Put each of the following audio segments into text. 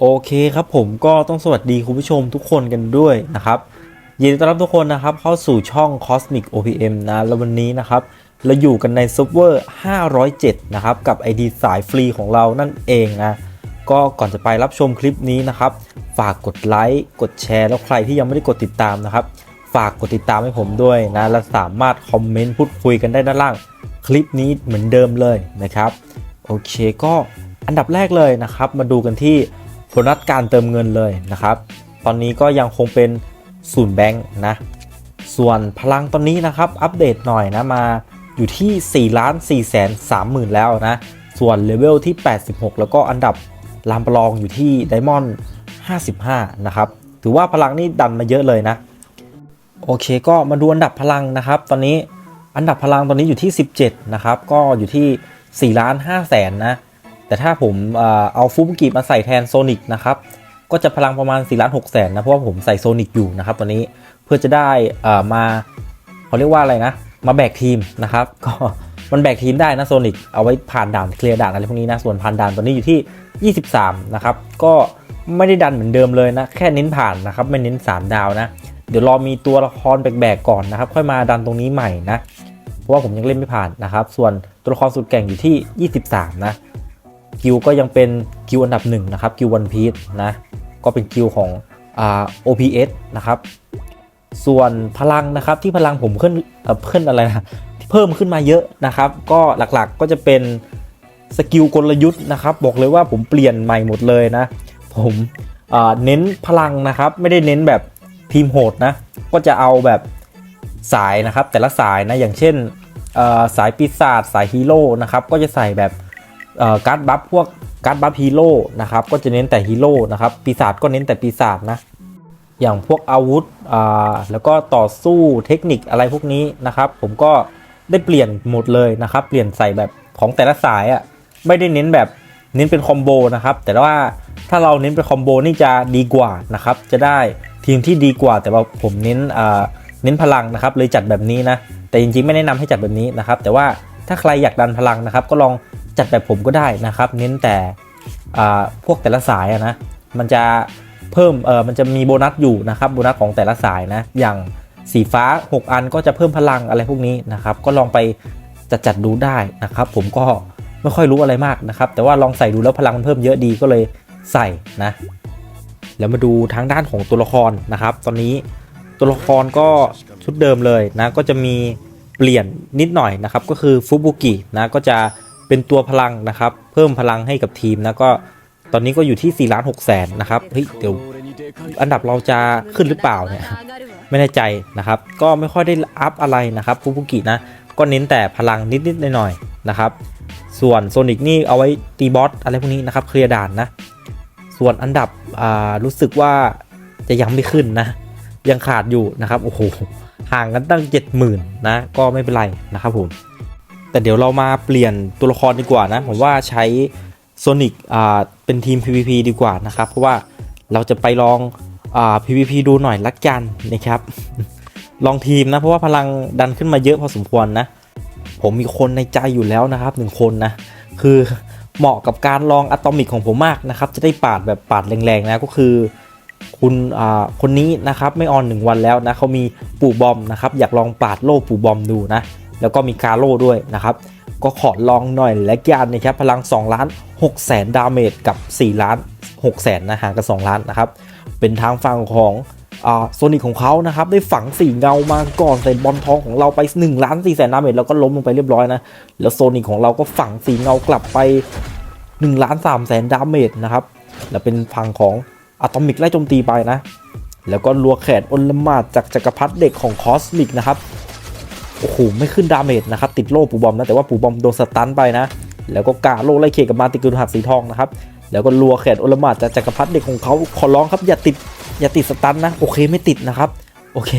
โอเคครับผมก็ต้องสวัสดีคุณผู้ชมทุกคนกันด้วยนะครับยินดีต้อนรับทุกคนนะครับเข้าสู่ช่อง Cosmic OPM นะแล้ววันนี้นะครับ เราอยู่กันในซัฟเวอร์507 นะครับ กับ ID สายฟรีของเรานั่นเองนะก็ก่อนจะไปรับชมคลิปนี้นะครับ ฝากกดไลค์กดแชร์แล้วใครที่ยังไม่ได้กดติดตามนะครับ ฝากกดติดตามให้ผมด้วยนะ และสามารถคอมเมนต์พูดคุยกันได้ด้านล่าง คลิปนี้เหมือนเดิมเลยนะครับโอเคก็อันดับแรกเลยนะครับ มาดูกันที่ โบนัสการเติมเงินเลยนะครับ ตอนนี้ก็ยังคงเป็นศูนย์แบงค์นะ ส่วนพลังตอนนี้นะครับ อัปเดตหน่อยนะมาอยู่ที่4ล้าน4แสน3หมื่นแล้วนะ ส่วนเลเวลที่ 86 แล้วก็อันดับลามปลองอยู่ที่ไดมอนด์55 นะครับ ถือว่าพลังนี่ดันมาเยอะเลยนะ โอเคก็มาดูอันดับพลังนะครับ ตอนนี้อันดับพลังตอนนี้อยู่ที่ 17 นะครับ ก็อยู่ที่4ล้าน5แสนนะ แต่ถ้าผมเอาฟูบุกิมาใส่แทนโซนิกนะครับก็จะพลังประมาณ4ล้าน6แสนนะ เพราะว่าผมใส่โซนิกอยู่นะครับตอนนี้เพื่อจะได้อ่อมาเขาเรียกว่าอะไรนะ มาแบกทีมนะครับ ก็มันแบกทีมได้นะโซนิกเอาไว้ผ่านด่านเคลียร์ด่านอะไรพวกนี้นะ ส่วนผ่านด่านตอนนี้อยู่ที่ 23 นะครับ ก็ไม่ได้ดันเหมือนเดิมเลยนะ แค่เน้นผ่านนะครับ ไม่เน้น 3 ดาวนะ เดี๋ยวรอมีตัวละครแบกๆก่อนนะครับ ค่อยมาดันตรงนี้ใหม่นะ เพราะว่าผมยังเล่นไม่ผ่านนะครับ ส่วนตัวละครสุดแก่งอยู่ที่ 23 นะ กิลก็ยังเป็นกิลอันดับหนึ่งนะครับกิลวันพีชนะก็เป็นกิลของอ่า OPS นะครับส่วนพลังนะครับที่พลังผมขึ้นเอ่อขึ้นอะไรนะที่เพิ่มขึ้นมาเยอะนะครับ ก็หลักๆก็จะเป็นสกิลกลยุทธ์นะครับ บอกเลยว่าผมเปลี่ยนใหม่หมดเลยนะ ผมอ่าเน้นพลังนะครับ ไม่ได้เน้นแบบทีมโหดนะ ก็จะเอาแบบสายนะครับ แต่ละสายนะอย่างเช่นสายปีศาจสายฮีโร่นะครับ ก็จะใส่แบบ การ์ดบัฟพวกการ์ดบัฟฮีโร่นะครับก็จะเน้นแต่ฮีโร่นะครับปีศาจก็เน้นแต่ปีศาจนะอย่างพวกอาวุธอ่าแล้วก็ต่อสู้เทคนิคอะไรพวกนี้นะครับ ผมก็ได้เปลี่ยนหมดเลยนะครับ เปลี่ยนใส่แบบของแต่ละสายอะ่ะไม่ได้เน้นแบบเน้นเป็นคอมโบนะครับ แต่ว่าถ้าเราเน้นเป็นคอมโบนี่จะดีกว่านะครับ จะได้ทีมที่ดีกว่า แต่ว่าผมเน้นอ่าเน้นพลังนะครับ เลยจัดแบบนี้นะ แต่จริงๆไม่แนะนำให้จัดแบบนี้นะครับ แต่ว่าถ้าใครอยากดันพลังนะครับ ก็ลอง จัดแบบผมก็ได้นะครับ เน้นแต่พวกแต่ละสายนะมันจะเพิ่มเออมันจะมีโบนัสอยู่นะครับโบนัสของแต่ละสายนะอย่างสีฟ้า 6 อันก็จะเพิ่มพลังอะไรพวกนี้นะครับ ก็ลองไปจัดจัดดูได้นะครับ ผมก็ไม่ค่อยรู้อะไรมากนะครับ แต่ว่าลองใส่ดูแล้วพลังมันเพิ่มเยอะดีก็เลยใส่นะแล้วมาดูทางด้านของตัวละครนะครับ ตอนนี้ตัวละครก็ชุดเดิมเลยนะก็จะมีเปลี่ยนนิดหน่อยนะครับ ก็คือฟุบุกินะก็จะ เป็นตัวพลังนะครับ เพิ่มพลังให้กับทีมนะก็ตอนนี้ก็อยู่ที่4ล้าน6แสนนะครับเฮ้ยเดี๋ยวอันดับเราจะขึ้นหรือเปล่าเนี่ยไม่แน่ใจนะครับ ก็ไม่ค่อยได้อัพอะไรนะครับฟูบุกินะก็เน้นแต่พลังนิดๆหน่อยๆนะครับ ส่วนโซนิกนี่เอาไว้ตีบอสอะไรพวกนี้นะครับเคลียร์ด่านนะ ส่วนอันดับอ่ารู้สึกว่าจะยังไม่ขึ้นนะ ยังขาดอยู่นะครับโอ้โหห่างกันตั้ง 70,000นะก็ไม่เป็นไรนะครับผม แต่เดี๋ยวเรามาเปลี่ยนตัวละครดีกว่านะ ผมว่าใช้โซนิกอ่าเป็นทีม PVP ดีกว่านะครับ เพราะว่าเราจะไปลองอ่า PVP ดูหน่อยละกันนะครับ ลองทีมนะ เพราะว่าพลังดันขึ้นมาเยอะพอสมควรนะ ผมมีคนในใจอยู่แล้วนะครับหนึ่งคนนะ คือเหมาะกับการลองอะตอมิกของผมมากนะครับ จะได้ปาดแบบปาดแรงๆนะก็คือคุณอ่าคนนี้นะครับไม่ออนหนึ่งวันแล้วนะเขามีปู่บอมนะครับ อยากลองปาดโล่ปู่บอมดูนะ แล้วก็มีคาโร่ด้วยนะครับ ก็ขอลองหน่อยและกันนะครับพลัง 2 ล้าน6แสนดาเมจกับ 4 ล้าน6แสนนะห่างกัน2ล้านนะครับ เป็นทางฝั่งของโซนิกของเขานะครับ ได้ฝังสีเงามาก่อนใส่บอลทองของเราไป1ล้าน4แสนดาเมจแล้วก็ล้มลงไปเรียบร้อยนะ แล้วโซนิกของเราก็ฝังสีเงากลับไป1ล้าน3แสนดาเมจนะครับแล้วเป็นฝั่งของอะตอมิกไล่โจมตีไปนะ แล้วก็ลัวแขนอนลมาดจากจักรพรรดิเด็กของคอสมิกนะครับ โอ้โหไม่ขึ้นดาเมจนะครับติดโล่ปูบอมนะแต่ว่าปูบอมโดนสตันไปนะ แล้วก็กาโล่ไล่เคกับมาติกุลหัดสีทองนะครับแล้วก็ลัวแขนโอลมาดจากจักรพรรดิเด็กของเขาขอร้องครับอย่าติดอย่าติดสตันนะโอเคไม่ติดนะครับโอเค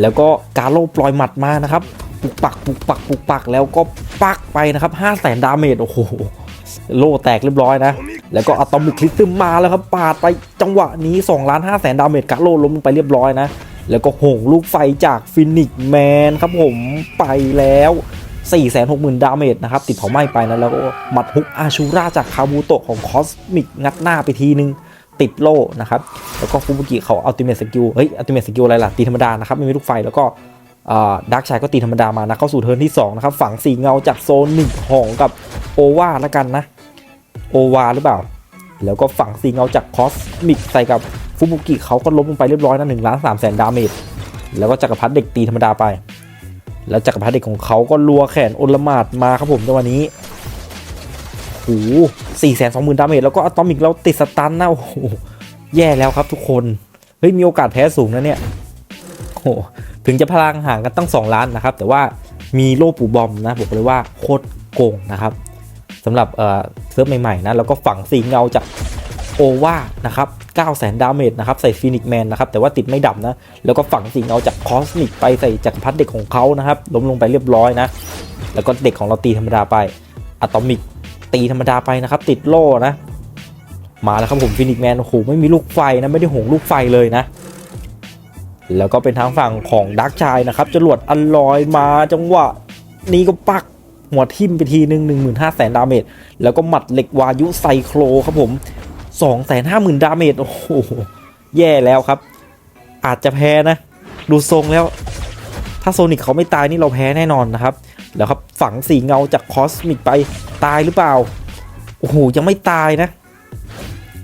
แล้วก็กาโล่ปล่อยหมัดมานะครับปุกปักปุกปักปุกปักแล้วก็ปักไปนะครับ5 0 0แสนดาเมจโอ้โหโล่แตกเรียบร้อยนะ แล้วก็อะตอมิกคลิซึมมาแล้วครับปาดไปจังหวะนี้2ล้าน5แสนดาเมจกาโล่ล้มไปเรียบร้อยนะ แล้วก็หงลูกไฟจากฟินิกแมนครับผมไปแล้ว 4 6 0 0 0 0 ดาเมจนะครับ ติดเผาไหม้ไปนะแล้วก็หมัดฮุกอาชูราจากคาบูโตะของคอสมิกงัดหน้าไปทีนึงติดโล่นะครับ แล้วก็ฟูบุกิเขาอัลติเมทสกิลเฮ้ยอัลติเมทสกิลอะไรล่ะ ตีธรรมดานะครับ ไม่มีลูกไฟแล้วก็ดักชายก็ตีธรรมดามานะ เข้าสู่เทิร์นที่ 2 นะครับ ฝั่งสีเงาจากโซนหนึ่งของกับโอวาแล้วกันนะ โอวาหรือเปล่า แล้วก็ฝั่งสีเงาจากคอสมิกใส่กับ ฟูบุกิเขาก็ล้มลงไปเรียบร้อยนะหนึ่งล้านสามแสนดาเมจแล้วก็จักรพรรดิเด็กตีธรรมดาไป แล้วจักรพรรดิเด็กของเขาก็ลัวแขนโอลมาดมาครับผมในวันนี้โอ้สี่แสนสองหมื่นดาเมจแล้วก็อะตอมิกเราติดสตันนะโอ้โหแย่แล้วครับทุกคน เฮ้ยมีโอกาสแพ้สูงนะเนี่ยโอ้ถึงจะพลังห่างกันตั้ง 2 ล้านนะครับ แต่ว่ามีโล่ปูบอมนะบอกเลยว่าโคตรโกงนะครับสำหรับเออเซิร์ฟใหม่ๆนะแล้วก็ฝั่งสีเงาจาก วานะครับ9แสนดาเมจนะครับ ใส่ฟินิกแมนนะครับ แต่ว่าติดไม่ดับนะ แล้วก็ฝั่งสีเงาจากคอสมิกไปใส่จักรพรรดิเด็กของเขานะครับ ล้มลงไปเรียบร้อยนะ แล้วก็เด็กของเราตีธรรมดาไปอะตอมิกตีธรรมดาไปนะครับ ติดโล่นะ มาแล้วครับผมฟินิกแมน โอ้โห ไม่มีลูกไฟนะ ไม่ได้หงลูกไฟเลยนะ แล้วก็เป็นทางฝั่งของดักชายนะครับ จรวดอลลอยมาจังหวะนี้ก็ปักหัวทิ่มไปทีหนึ่งหนึ่งหมื่นห้าแสนดาเมจ แล้วก็หมัดเหล็กวายุไซโครครับผม สองแสนห้าหมื่นดาเมจ โอ้โห แย่แล้วครับ อาจจะแพ้นะ ดูทรงแล้ว ถ้าโซนิกเขาไม่ตายนี่เราแพ้แน่นอนนะครับ แล้วครับ ฝังสีเงาจากคอสมิกไปตายหรือเปล่า โอ้โห ยังไม่ตายนะ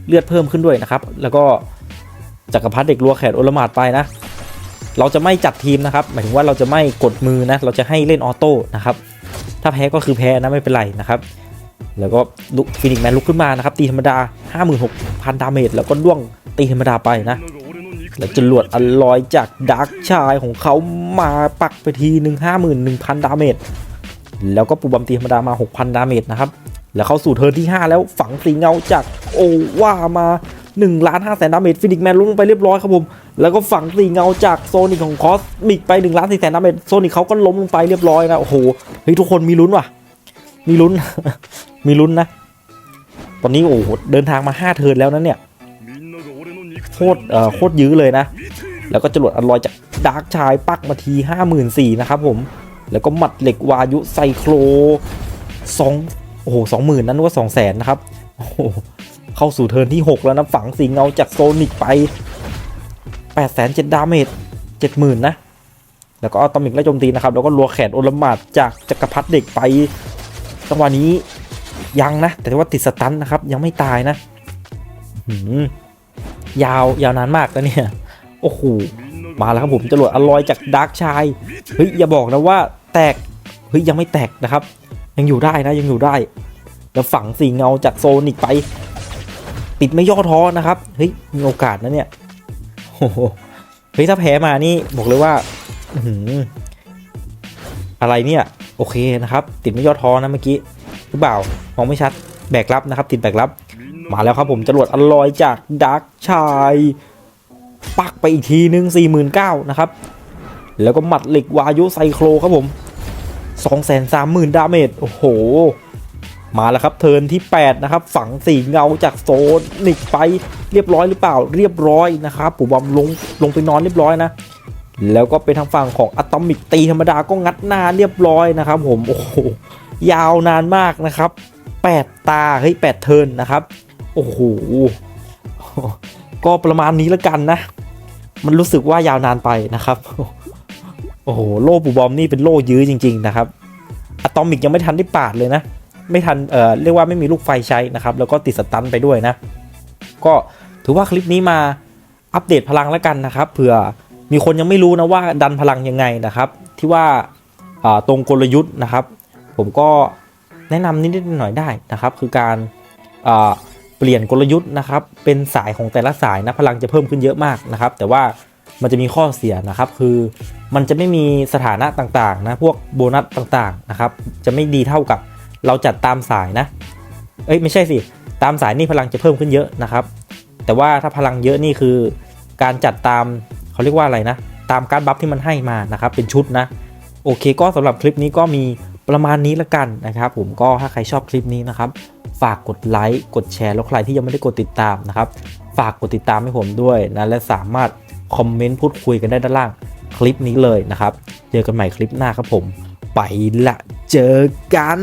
เลือดเพิ่มขึ้นด้วยนะครับ แล้วก็จักรพรรดิเด็กรัวแขนโอลหมาดไปนะ เราจะไม่จัดทีมนะครับ หมายถึงว่าเราจะไม่กดมือนะ เราจะให้เล่นออโต้นะครับ ถ้าแพ้ก็คือแพ้นะไม่เป็นไรนะครับ แล้วก็ฟินิกแมนลุกขึ้นมานะครับ ตีธรรมดา 56,000 ดาเมจแล้วก็ล่วงตีธรรมดาไปนะ แล้วจรวดอลลอยจากดาร์กชายของเขามาปักไปทีหนึ่งห้าหมื่นหนึ่งพันดาเมจแล้วก็ปูบัมตีธรรมดามา 6,000 ดาเมจนะครับ แล้วเข้าสู่เทิร์นที่ 5 แล้วฝังสีเงาจากโอว่ามา1ล้าน5แสนดาเมจฟินิกแมนลงไปเรียบร้อยครับผม แล้วก็ฝังสีเงาจากโซนิกของคอสมิกไป1ล้าน4แสนดาเมจโซนิกเขาก็ล้มลงไปเรียบร้อยนะ โอ้โห เฮ้ย ทุกคนมีลุ้นว่ะ มีลุ้น มีลุ้นนะ ตอนนี้โอ้โหเดินทางมา 5 เทิร์นแล้วนะเนี่ยโคตรเอ่อโคตรยื้อเลยนะ แล้วก็จรวดอลอยจากดาร์กชายปักมาที 54,000นะครับผมแล้วก็หมัดเหล็กวายุไซโครสองโอ้โหสองหมื่นนั่นว่าสองแสนนะครับโอ้โหเข้าสู่เทิร์นที่ 6 แล้วนะฝังสีเงาจากโซนิกไป8แสนเจ็ดดาเมจ70,000นะแล้วก็เอาตอมิกไล่โจมตีนะครับแล้วก็รัวแขนโอลหมาดจากจักรพรรดิเด็กไปจังหวะนี้ ยังนะ แต่ว่าติดสตันนะครับ ยังไม่ตายนะหืมยาวยาวนานมากแล้วเนี่ย โอ้โห มาแล้วครับผมจรวดอลอยจากดาร์กชายเฮ้ยอย่าบอกนะว่าแตก เฮ้ยยังไม่แตกนะครับ ยังอยู่ได้นะยังอยู่ได้ แล้วฝังสีเงาจากโซนิกไป ปิดไม่ย่อท้อนะครับ เฮ้ยมีโอกาสนะเนี่ยโอ้โหเฮ้ยถ้าแพ้มานี่บอกเลยว่าอื้อหืออะไรเนี่ย โอเคนะครับ ติดไม่ย่อท้อนะเมื่อกี้ หรือเปล่ามองไม่ชัดแบกรับนะครับ ติดแบกรับ มาแล้วครับผมจรวดอลอยจากดาร์กชายปักไปอีกทีนึง49,000นะครับ แล้วก็หมัดเหล็กวายุไซโครครับผม230,000 ดาเมจโอ้โห มาแล้วครับเทินที่ 8 นะครับ ฝังสีเงาจากโซนนิกไปเรียบร้อยหรือเปล่าเรียบร้อยนะครับปู่บอมลงลงไปนอนเรียบร้อยนะ แล้วก็เป็นทางฝั่งของอะตอมิกตีธรรมดาก็งัดหน้าเรียบร้อยนะครับผม โอ้โห ยาวนานมากนะครับ 8 ตาเฮ้ย8เทินนะครับ โอ้โห ก็ประมาณนี้แล้วกันนะ มันรู้สึกว่ายาวนานไปนะครับ โอ้โห โล่ปูบอมนี่เป็นโล่ยื้อจริง ๆ นะครับ อะตอมิกยังไม่ทันได้ปาดเลยนะ ไม่ทัน เอ่อ เรียกว่าไม่มีลูกไฟใช้นะครับ แล้วก็ติดสตันไปด้วยนะ ก็ถือว่าคลิปนี้มาอัปเดตพลังแล้วกันนะครับ เผื่อมีคนยังไม่รู้นะว่าดันพลังยังไงนะครับ ที่ว่าตรงกลยุทธ์นะครับ ผมก็แนะนำนิดๆหน่อยได้นะครับ คือการเปลี่ยนกลยุทธ์นะครับ เป็นสายของแต่ละสายนะพลังจะเพิ่มขึ้นเยอะมากนะครับ แต่ว่ามันจะมีข้อเสียนะครับ คือมันจะไม่มีสถานะต่างๆนะพวกโบนัสต่างๆนะครับ จะไม่ดีเท่ากับเราจัดตามสายนะ เอ้ยไม่ใช่สิ ตามสายนี่พลังจะเพิ่มขึ้นเยอะนะครับ แต่ว่าถ้าพลังเยอะนี่คือ การจัดตามเขาเรียกว่าอะไรนะ ตามการบัฟที่มันให้มานะครับ เป็นชุดนะ โอเคก็สำหรับคลิปนี้ก็มี ประมาณนี้ละกันนะครับผมก็ถ้าใครชอบคลิปนี้นะครับ ฝากกดไลค์กดแชร์แล้วใครที่ยังไม่ได้กดติดตามนะครับ ฝากกดติดตามให้ผมด้วยนะและสามารถคอมเมนต์พูดคุยกันได้ด้านล่างคลิปนี้เลยนะครับ เจอกันใหม่คลิปหน้าครับผม ไปละเจอกัน